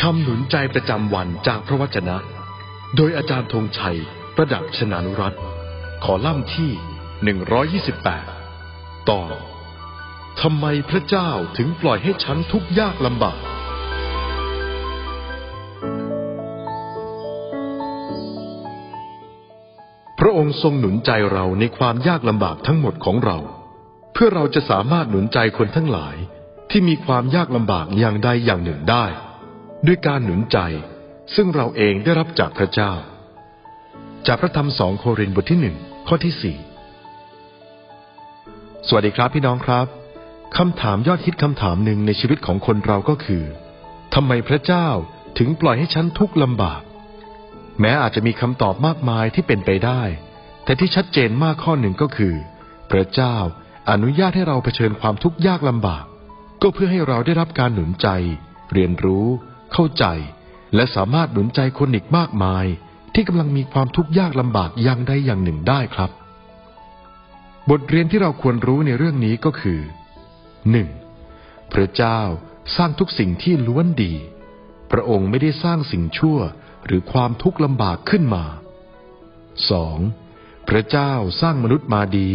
คำหนุนใจประจำวันจากพระวจนะ โดยอาจารย์ธงชัย ประดับชนานุรัตน์ขอล่ำที่ 128 ตอนทำไมพระเจ้าถึงปล่อยให้ฉันทุกข์ยากลำบาก พระองค์ทรงหนุนใจเราในความยากลำบากทั้งหมดของเรา เพื่อเราจะสามารถหนุนใจคนทั้งหลายที่มีความยากลำบากอย่างใดอย่างหนึ่งได้ ด้วยการหนุนใจ ซึ่งเราเองได้รับจากพระเจ้า จากพระธรรมสองโครินธ์บทที่หนึ่งข้อที่สี่สวัสดีครับพี่น้องครับคำถามยอดฮิตคำถามหนึ่งในชีวิตของคนเราก็คือทำไมพระเจ้าถึงปล่อยให้ฉันทุกข์ลำบาก แม้อาจจะมีคำตอบมากมายที่เป็นไปได้ แต่ที่ชัดเจนมากข้อหนึ่งก็คือ พระเจ้าอนุญาตให้เราเผชิญความทุกข์ยากลำบาก ก็เพื่อให้เราได้รับการหนุนใจ เรียนรู้ เข้าใจ และสามารถหนุนใจคนอีกมากมาย ที่กำลังมีความทุกข์ยากลำบากอย่างใดอย่างหนึ่งได้ครับ บทเรียนที่เราควรรู้ในเรื่องนี้ก็คือหนึ่งพระเจ้าสร้างทุกสิ่งที่ล้วนดี พระองค์ไม่ได้สร้างสิ่งชั่วหรือความทุกข์ลำบากขึ้นมา 2. พระเจ้าสร้างมนุษย์มาดี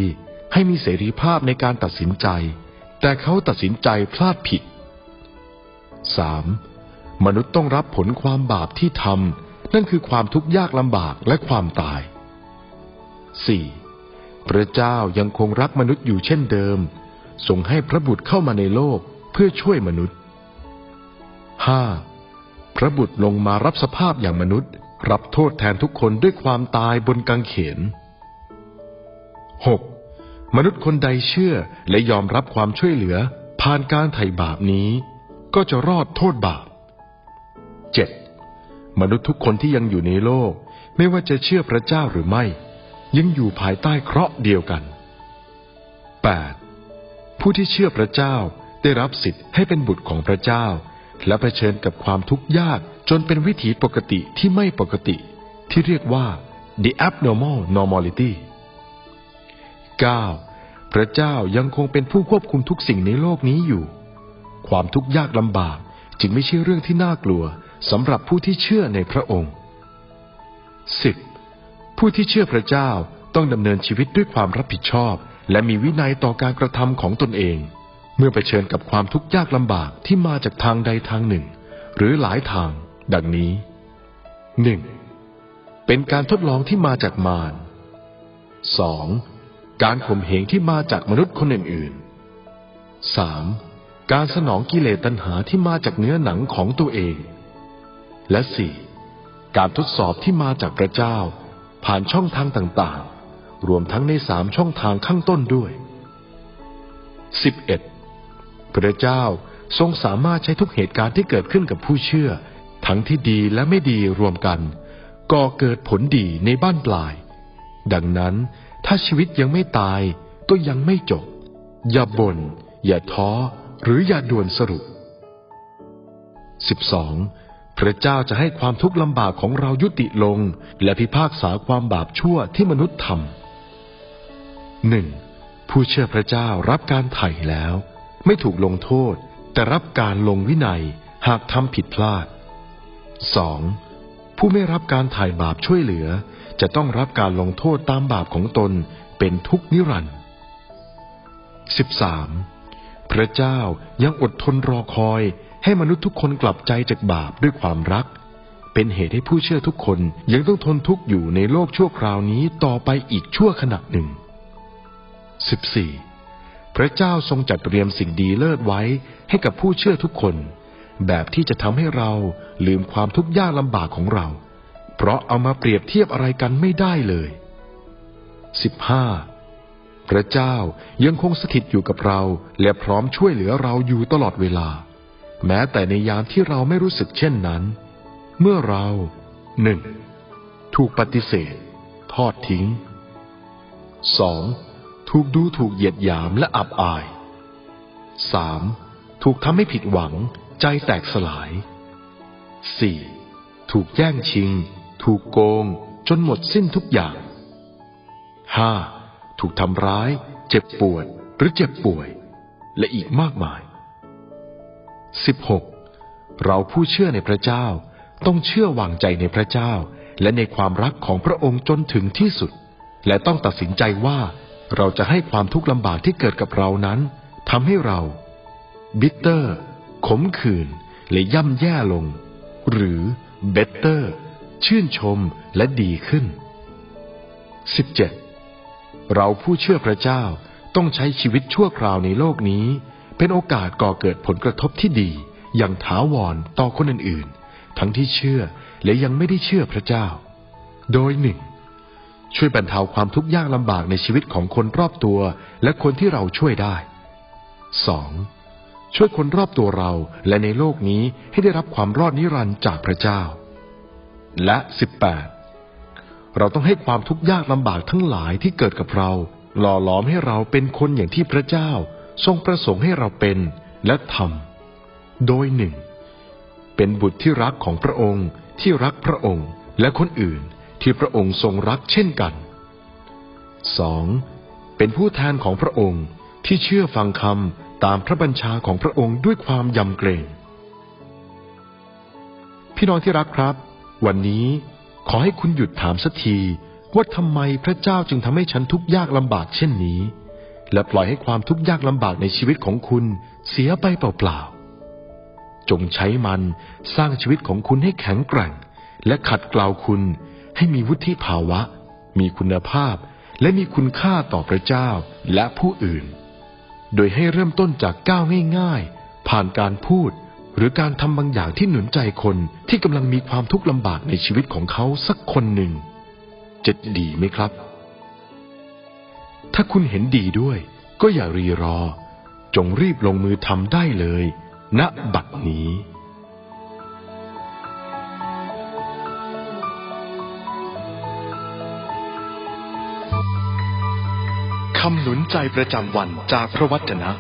ให้มีเสรีภาพในการตัดสินใจ แต่เขาตัดสินใจพลาดผิด 3. มนุษย์ต้องรับผลความบาปที่ทำนั่นคือความทุกข์ยากลำบากและความตาย 4. พระเจ้ายังคงรักมนุษย์อยู่เช่นเดิมทรงให้พระบุตรเข้ามาในโลกเพื่อช่วยมนุษย์ 5. พระบุตรลงมารับสภาพอย่างมนุษย์ รับโทษแทนทุกคนด้วยความตายบนกังเขน 6. มนุษย์คนใดเชื่อและยอมรับความช่วยเหลือ ผ่านการไถ่บาปนี้ ก็จะรอดโทษบาป 7. มนุษย์ทุกคนที่ยังอยู่ในโลก ไม่ว่าจะเชื่อพระเจ้าหรือไม่ ยังอยู่ภายใต้เคราะห์เดียวกัน 8. ผู้ที่เชื่อพระเจ้าได้รับสิทธิ์ให้เป็นบุตรของพระเจ้า และเผชิญกับความทุกข์ยากจนเป็นวิถีปกติที่ไม่ปกติ ที่เรียกว่า the abnormal normality 9. พระเจ้ายังคงเป็นผู้ควบคุมทุกสิ่งในโลกนี้อยู่ ความทุกข์ยากลำบากจึงไม่ใช่เรื่องที่น่ากลัว สำหรับผู้ที่เชื่อในพระองค์ 10. ผู้ที่เชื่อพระเจ้าต้องดำเนินชีวิตด้วยความรับผิดชอบ และมีวินัยต่อการกระทำของตนเอง เมื่อเผชิญกับความทุกข์ยากลำบากที่มาจากทางใดทางหนึ่ง หรือหลายทาง ดังนี้ 1. เป็นการทดลองที่มาจากมาร 2. การข่มเหงที่มาจากมนุษย์คนอื่นๆ 3. การสนองกิเลสตัณหาที่มาจากเนื้อหนังของตัวเอง และ 4. การทดสอบที่มาจากพระเจ้า ผ่านช่องทางต่างๆ รวมทั้งในสามช่องทางข้างต้นด้วย 11. พระเจ้าทรงสามารถใช้ทุกเหตุการณ์ที่เกิดขึ้นกับผู้เชื่อ ทั้งที่ดีและไม่ดีรวมกันก่อเกิดผลดีในบ้านปลาย ดังนั้นถ้าชีวิตยังไม่ตายก็ยังไม่จบ อย่าบน่นอย่าท้อ หรืออย่าด่วนสรุป 12. พระเจ้าจะให้ความทุกข์ลำบากของเรายุติลง และพิพากษาความบาปชั่วที่มนุษย์ทำหนึ่งผู้เชื่อพระเจ้ารับการไถ่แล้ว ไม่ถูกลงโทษ แต่รับการลงวินัยหากทำผิดพลาด 2. ผู้ไม่รับการไถ่บาปช่วยเหลือ จะต้องรับการลงโทษตามบาปของตนเป็นทุกนิรันดร์ 13. พระเจ้ายังอดทนรอคอย ให้มนุษย์ทุกคนกลับใจจากบาปด้วยความรัก เป็นเหตุให้ผู้เชื่อทุกคนยังต้องทนทุกข์อยู่ในโลกชั่วคราวนี้ต่อไปอีกชั่วขณะหนึ่ง 14. พระเจ้าทรงจัดเตรียมสิ่งดีเลิศไว้ให้กับผู้เชื่อทุกคน แบบที่จะทำให้เราลืมความทุกข์ยากลำบากของเรา เพราะเอามาเปรียบเทียบอะไรกันไม่ได้เลย 15. พระเจ้ายังคงสถิตอยู่กับเราและพร้อมช่วยเหลือเราอยู่ตลอดเวลา แม้แต่ในยามที่เราไม่รู้สึกเช่นนั้น เมื่อเราหนึ่งถูกปฏิเสธ ทอดทิ้ง 2. ถูกดูถูกเหยียดหยามและอับอาย 3. ถูกทำให้ผิดหวัง ใจแตกสลาย 4. ถูกแย่งชิง ถูกโกง จนหมดสิ้นทุกอย่าง 5. ถูกทำร้าย เจ็บปวดหรือเจ็บป่วย และอีกมากมาย 16. เราผู้เชื่อในพระเจ้า ต้องเชื่อวางใจในพระเจ้า และในความรักของพระองค์จนถึงที่สุด และต้องตัดสินใจว่า เราจะให้ความทุกข์ลำบากที่เกิดกับเรานั้นทำให้เรา บิตเตอร์ ขมขื่นและย่ำแย่ลง หรือเบตเตอร์ ชื่นชมและดีขึ้น 17. เราผู้เชื่อพระเจ้าต้องใช้ชีวิตชั่วคราวในโลกนี้ เป็นโอกาสก่อเกิดผลกระทบที่ดี อย่างถาวรต่อคนอื่นๆ ทั้งที่เชื่อและยังไม่ได้เชื่อพระเจ้า โดยหนึ่งช่วยบรรเทาความทุกข์ยากลำบากในชีวิตของคนรอบตัว และคนที่เราช่วยได้ 2. ช่วยคนรอบตัวเราและในโลกนี้ให้ได้รับความรอดนิรันดร์จากพระเจ้า และ 18 เราต้องให้ความทุกข์ยากลำบากทั้งหลายที่เกิดกับเรา หล่อหลอมให้เราเป็นคนอย่างที่พระเจ้า ทรงประสงค์ให้เราเป็นและทำโดยหนึ่ง เป็นบุตรที่รักของพระองค์ที่รักพระองค์และคนอื่นที่พระองค์ทรงรักเช่นกัน 2. เป็นผู้แทนของพระองค์ที่เชื่อฟังคำตามพระบัญชาของพระองค์ด้วยความยำเกรง พี่น้องที่รักครับ วันนี้ขอให้คุณหยุดถามสักทีว่าทำไมพระเจ้าจึงทำให้ฉันทุกข์ยากลำบากเช่นนี้ และปล่อยให้ความทุกข์ยากลำบากในชีวิตของคุณเสียไปเปล่าๆ จงใช้มันสร้างชีวิตของคุณให้แข็งแกร่ง และขัดเกลาคุณให้มีวุฒิภาวะ มีคุณภาพ และมีคุณค่าต่อพระเจ้าและผู้อื่น โดยให้เริ่มต้นจากก้าวง่าย ๆ ผ่านการพูด หรือการทำบางอย่างที่หนุนใจคนที่กำลังมีความทุกข์ลำบากในชีวิตของเขาสักคนหนึ่งจะดีไหมครับ ถ้าคุณเห็นดีด้วย ก็อย่ารีรอ จงรีบลงมือทำได้เลยณบัดนี้ คำหนุนใจประจำวันจากพระวจนะ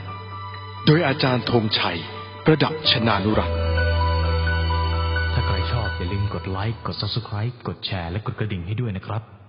โดยอาจารย์ธงชัย ประดับชนานุรักษ์ถ้าใครชอบอย่าลืมกดไลค์ กด subscribe กดแชร์ และกดกระดิ่งให้ด้วยนะครับ